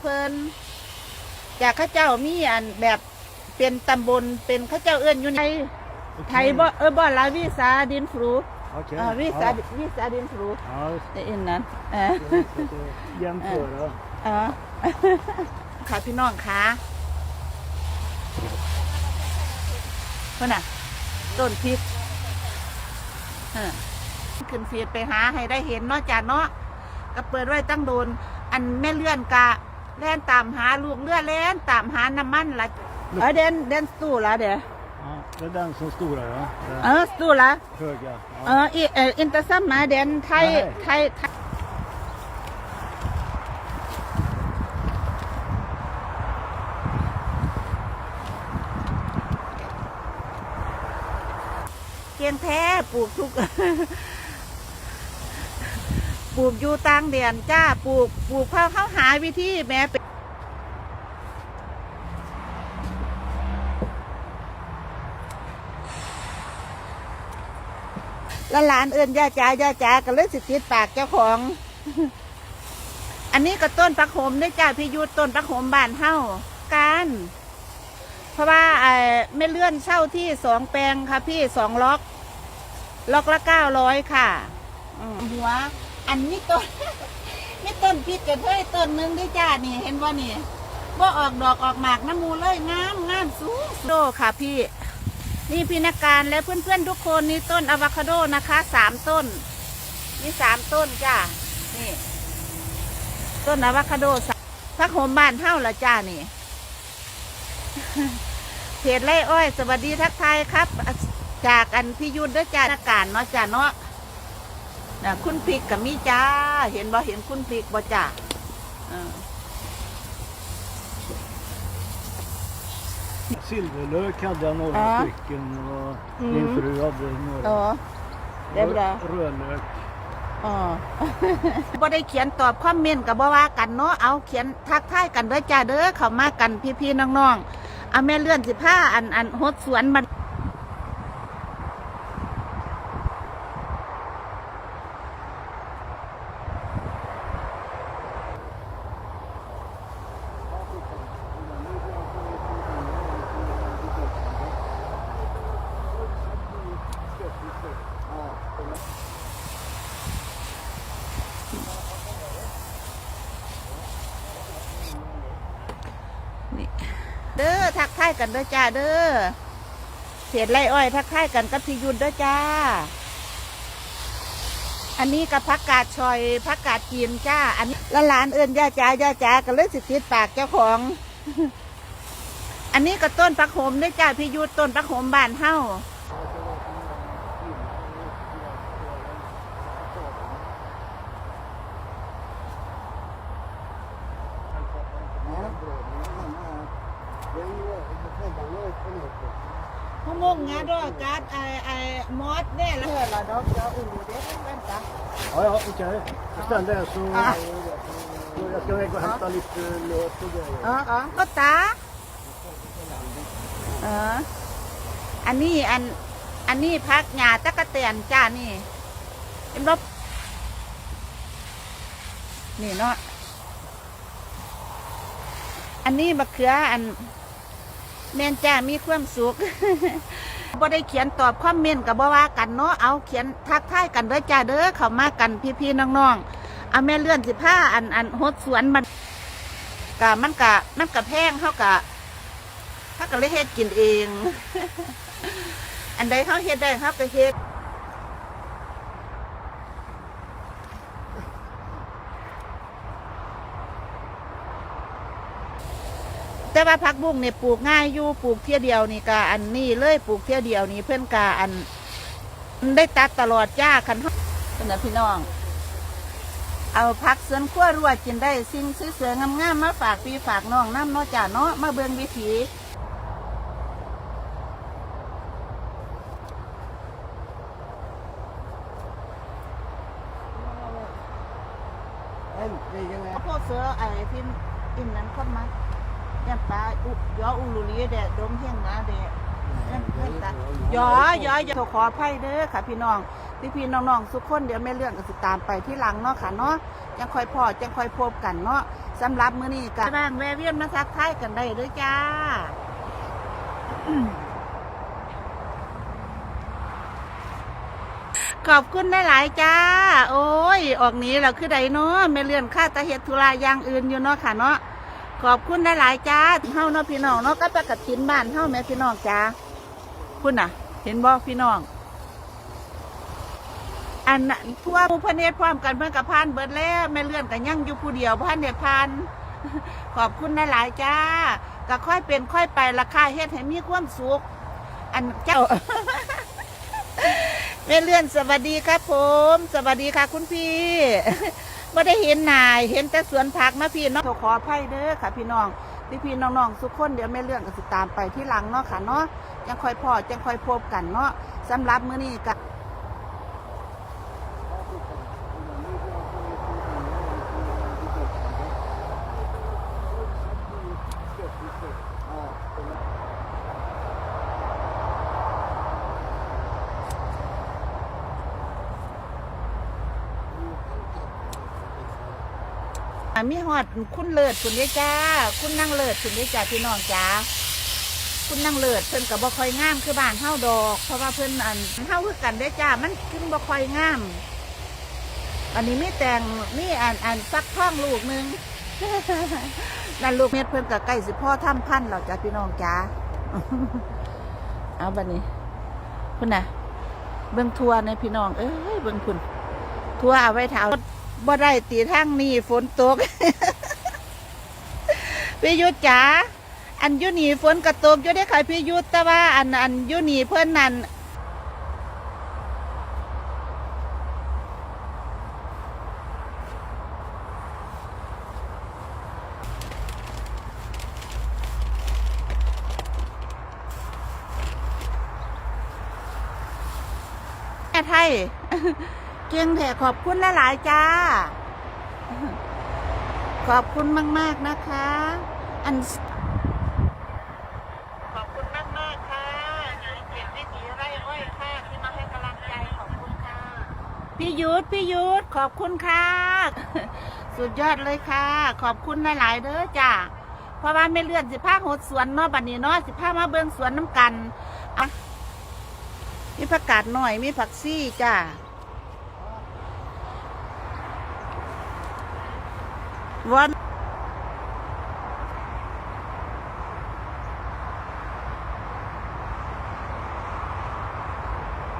เพิ่นจากข้าเจ้ามีอันแบบเป็นตำบลเป็นข้าเจ้าเอื้อนอยู่ในไทยบ่เออบ่ลาวิสาดินฟรู Okej. อ่าวิสา Ja. วิสาดินฟรู Ja, just ในอินนั้นเออ det. Jämföra. อ๋อค่ะพี่น้องคะเพื่อนน่ะต้นพริกเออขึ้นเฟียดไปหาให้ได้เห็นเนาะจ้าเนาะก็เปิดไว้ตั้งโดน อันแม่เลื่อนกะ แล่นตามหาลูกเลื่อนแล่นตามหาน้ำมันละเออเดนเดนสตูละเดี๋ยว Ja, det är den som stora ja. เอ Den อสตูละ höga. เอ Ja. ออีเอออินเตอร์ซัมมาเดนไทยได้ไทยไทยเกียงแท้ปลูกทุก ปลูกอยู่ต่างเดียนจ้าปลูกปลูกเข้าเข้าหาวิธีแม่เป็นแล้วหลานเอื่นย่าจ๋าย่าจ๋าก็เลยสิติดปากเจ้าของ อันนี้ก็ต้นปักโหมด้วยจ้าพี่ยุทธต้นปักโหมบ้านเฮ้าการเพราะว่าไอ้ไม่เลื่อนเช่าที่สองแปลงค่ะพี่สองล็อก ล็อกละเก้าร้อยค่ะหัว อันนี้ต้น นี่ต้นพริกกระเทยต้นหนึงด้วยจ้านี่เห็นว่านี่ว่าออกดอกออกหมากน้ำมูเลยงามงามสูงโดค่ะพี่ นี่พี่นักการและเพื่อนๆทุกคนนี่ต้นอะโวคาโดนะคะสามต้น นี่สามต้นจ้านี่ ต้นอะโวคาโดสามพักโหมบ้านเท่าละจ้านี่ เพจไร่อ้อย สวัสดีทักทายครับ จากอันพิยุทธ์ด้วยจ้านักการเนาะจ้าเนาะ คุณพริกกับมีจ้า เห็นบ่เห็นคุณพริกบ่จ้าเออ Silverlök hade jag några Ja. stycken och Mm. min fru hade อ๋อ några. ได้บ่ล่ะ Rödlök. อ๋อบ่ได้เขียนตอบคอมเมนต์กับบ่ว่ากันเนาะเอาเขียนทักทายกันเด้อจ้าเด้อเข้ามากันพี่ๆน้องๆเอาแม่เลื่อนสิผ้าอันอันหดสวนมันนี่ายกันเด้อจ้าเด้อเศษไรอ้อยทักทายกันกับพี่ยุทธเด้อจ้า อันนี้กับพักกาดชอยพักกาดจีนจ้า อันนี้ละหลานเอิญย่าจ้าย่าจ้ากันเลยสิติดปากเจ้าของ อันนี้ก็ต้นพักโหมด้วยจ้าพี่ยุทธต้นพักโหมบ้านเฮ้า พมงงาดอกการ์ดไอไอมอสเนี่ยแล้วเหรอดอกจ้าอุ่นดูเด็กเป็นจ้ะ Ja, ja, okej. Bestäm det så... Ja. så Jag ska väl gå och hämta lite lök och grejer. อ๋ออ๋อก็ตาเอออันนี้อัน อันนี้พักหญ้าตะกะเตียนจ้านี่เห็นรบนี่เนาะอันนี้มะเขืออัน แม่นจ้ามีความสุข บ่ได้เขียนตอบคอมเมนต์กับบ่ว่ากันเนาะเอาเขียนทักทายกันเด้อจ้าเด้อเข้ามากันพี่ๆน้องๆเอาแม่เลื่อนสิผ้าอันอันหดสวนมันกะมันกะมันกะแพงเขากะถ้ากะเลยเฮ็ดกินเอง อันใดเขาเฮ็ดได้เขาก็เฮ็ด แต่ว่าผักบุ้งเนี่ยปลูกง่ายอยู่ปลูกเที่ยเดียวนี่กะอันนี้เลยปลูกเที่ยเดียวนี่เพื่อนกะอัน ได้ตัดตลอดจ้าคันเขาเป็นะพี่น้อง เอาผักสวนครัวรัวกินได้สิ่งสวยๆงามๆมาฝากพี่ฝากน้องน้ำเนาะจ้าเนาะมาเบิ่งวิถี Äntligen ข้าวโพดเสือไอ้ที่อินนั้นเข้ามา ยันปลาอุยออูรุลีแดดดมเฮียงนะแดดยันเพิ่นตายอยอยอขออภัยเด้อค่ะ พี่น้องพี่พี่น้องๆทุกคนเดี๋ยวแม่เรื่องก็สิตามไปที่หลังเนาะค่ะเนาะยังคอยพอจังคอยพบกันเนาะสำหรับมื้อนี้ก็บ้างแวเวียนมาทักทายกันได้เด้วยจ้าขอบคุณหลายๆจ้า โอ้ย ออกหนี้เราคือใดเนาะไม่เลื่อนค่าตะเฮ็ดธุระอย่างอื่นอยู่เนาะค่ะเนาะ ขอบคุณหลายๆจ้าเฮาเนาะพี่น้องเนาะก็ไปกับทินบ้านเฮาแม่พี่น้องจ้าคุณน่ะ เห็นบ่พี่น้อง อันน่ะทั่วหมู่พระเนตรพร้อมกันเพื่อนกับพานเบิดแล้วแม่เลื่อนกันยังอยู่ผู้เดียวพานเนตรพานขอบคุณหลายๆจ้าก็ค่อยเป็นค่อยไปราคาเฮ็ดให้มีความสุข อันเจ้าแม่เลื่อนสวัสดีครับผม สวัสดีค่ะคุณพี่ ไม่ได้เห็นนาย เห็นแต่สวนผักนะพี่เน้องขออภัยเด้อค่ะ พี่น้องพี่พี่น้องๆทุกคนเดี๋ยวแม่เลื่อนก็สิตามไปที่หลังเนาะค่ะเนาะยังค่อยพอจังค่อยพบกันเนาะสำหรับมื้อนี้ก็ อะ มีฮอดคุณเลิศคุณเด้จ้า คุณนั่งเลิศคุณเด้จ้าพี่น้องจ้าคุณนั่งเลิศเพิ่นก็บ่คอยงามคือบ้านเฮาดอก เพราะว่าเพิ่นอันเฮาคือกันเด้จ้ามันขึ้นบ่คอยงาม อันนี้ไมีแต่งมีอันอันฟักท่องลูกนึงนั่นลูกเม็ดเพิ่นก็ใกล้สิพ่อทำพันธุ์แล้วจ้าพี่น้องจ้าเอาบัดนี้คุณนะเบิ่งทัวในพี่น้องเอ้ยเบิ่งคุณทัวเอาไว้เท้า บ่ได้ตีทางนี้ฝนตกพี่ยุทธจ๋าอันยุนีฝนกระตกยู่ได้อค่ะพี่ยุทธแต่ว่า อันอันยุนีเพื่อนนั่นแม่ไทย เก่งแท้ขอบคุณหลายๆจ้า ขอบคุณมาก ๆ นะคะ อัน ขอบคุณมากมากๆค่ะนายเกียรติวิถีไร่อ้อยค่ะที่มาให้กำลังใจขอบคุณค่ะ พี่ยุทธพี่ยุทธขอบคุณค่ะ สุดยอดเลยค่ะ ขอบคุณหลาย ๆ เด้อจ้าเพราะว่าไม่เลื่อนสิผ้าหดสวนเนาะบัดนี้เนาะสิผ้ามาเบิ่งสวนน้ำกันอะมีผักกาดหน่อยมีผักซี่จ้า วัน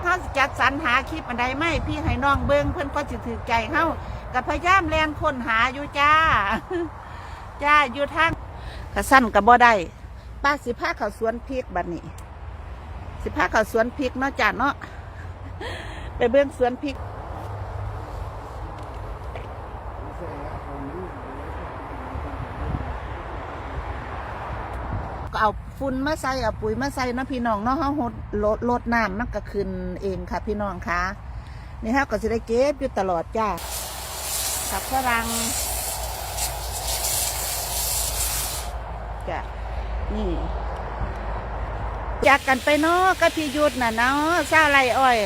เขาจัดสรรหาคลิปอันใดไม่พี่ให้น้องเบิงเพื่อนก็สิถือใจเขากับพยายามแลนคนหาอยู่จ้า จ้าอยู่ทางกระสั้นกับบ่ได้ป้าสิพาเขาสวนพริกบัดนี้ สิพาเขาสวนพริกเนาะจ้าเนาะไปเบิ่งสวนพริก ก็เอาฝุ่นมาใส่เอาปุ๋ยมาใส่นะพี่น้องเนาะเฮาหดลดลดน้ำมันก็ขึ้นเองค่ะ พี่น้องคะนี่ฮะก็จะได้เก็บอยู่ตลอดจ้าผักฝรั่งจ้ะนี่จากกันไปเนาะกับพี่ยุทธน่ะเนาะเศร้าไรอ้อย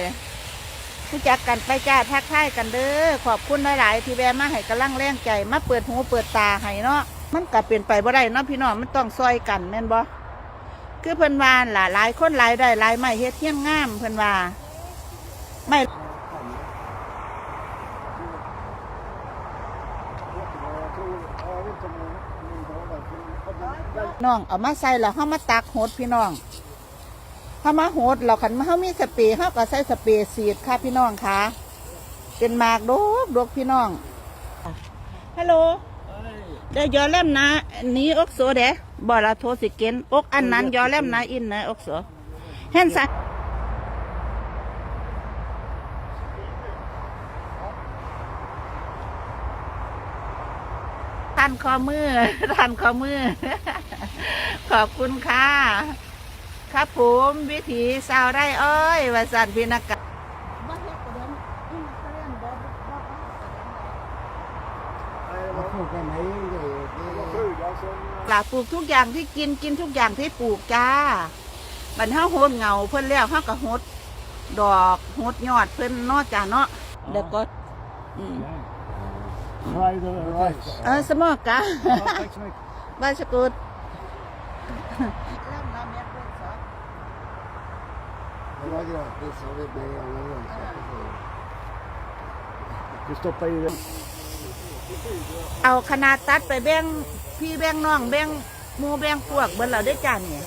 รู้จักกันไปจ้าทักทายกันเด้อขอบคุณหลาย ๆ ที่แวะมาให้กำลังแรงใจมาเปิดหูเปิดตาให้เนาะ มันก็เปลี่ยนไปบ่ได้เนาะพี่น้องมันต้องซอยกันแม่นบ่คือเพิ่นว่าล่ะหลายคนหลายได้หลายไม่เฮ็ดเฮียนงามเพิ่นว่าไม่น้องเอามาใส่แล้วเฮามาตักโหดพี่น้องเฮามาโหดแล้วคันเฮามีสเปรย์เฮาก็ใส่สเปรย์สีดค่ะพี่น้องค่ะเป็นหมากดกดกพี่น้องฮัลโหล เดี๋ยวยอเล่มนะนี้อกโซเดะบ่ละโทรสิเกนอกอันนั้นยอเล่มนะอินนะอกโซเห็นสัทันคอมือทันคอมือ ขอบคุณค่ะ ครับผมวิถีสาวไร่อ้อยวสันพินากา ปลูกได้ไหมเดี๋ยวปลาปลูกทุกอย่างที่กินกินทุกอย่างที่ปลูกจ้าบันเฮาโหดเหงาเพิ่นแล้วเฮาก็โหดดอกโหดยอดเพิ่นเนอกจากเนาะแล้วก็อืม Fried rice. เออสมอกะ Ja, tack så mycket. บาสกุด Det var เอาคณะตัดไปแบ่งพี่แบ่งน้องแบ่งหมูแบ่งพวกเบิ่นเราได้จานเนี่ย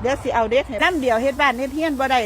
เดี๋ยวสิเอาเด็ดให้น้ำเดียวเฮ็ดบ้านเฮ็ดเฮียนบ่ได้